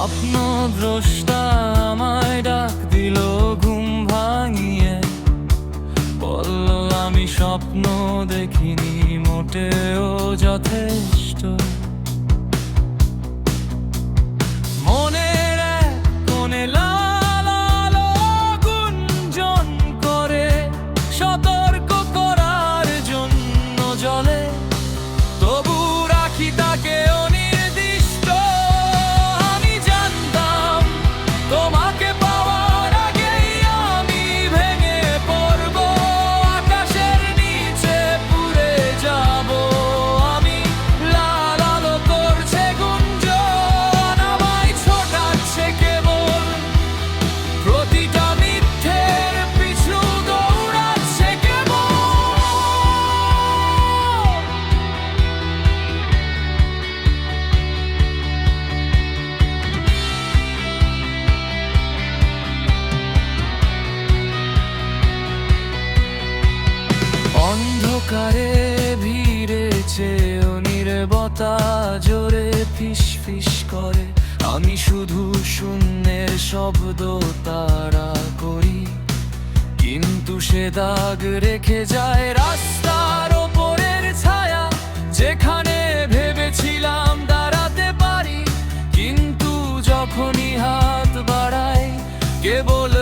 স্বপ্ন দ্রষ্টা আমায় ডাক দিল ঘুম ভাঙিয়ে। বলল আমি স্বপ্ন দেখিনি মোটেও যথেষ্ট। অন্ধকারে ভিড়েছে নির্বতা জোরে ফিস ফিস করে। আমি শুধু শূন্যের শব্দ তারা করি। কিন্তু সে দাগ রেখে যায় রাস্তার ওপরের ছায়া। যেখানে ভেবেছিলাম দাঁড়াতে পারি, কিন্তু যখনই হাত বাড়াই কেবল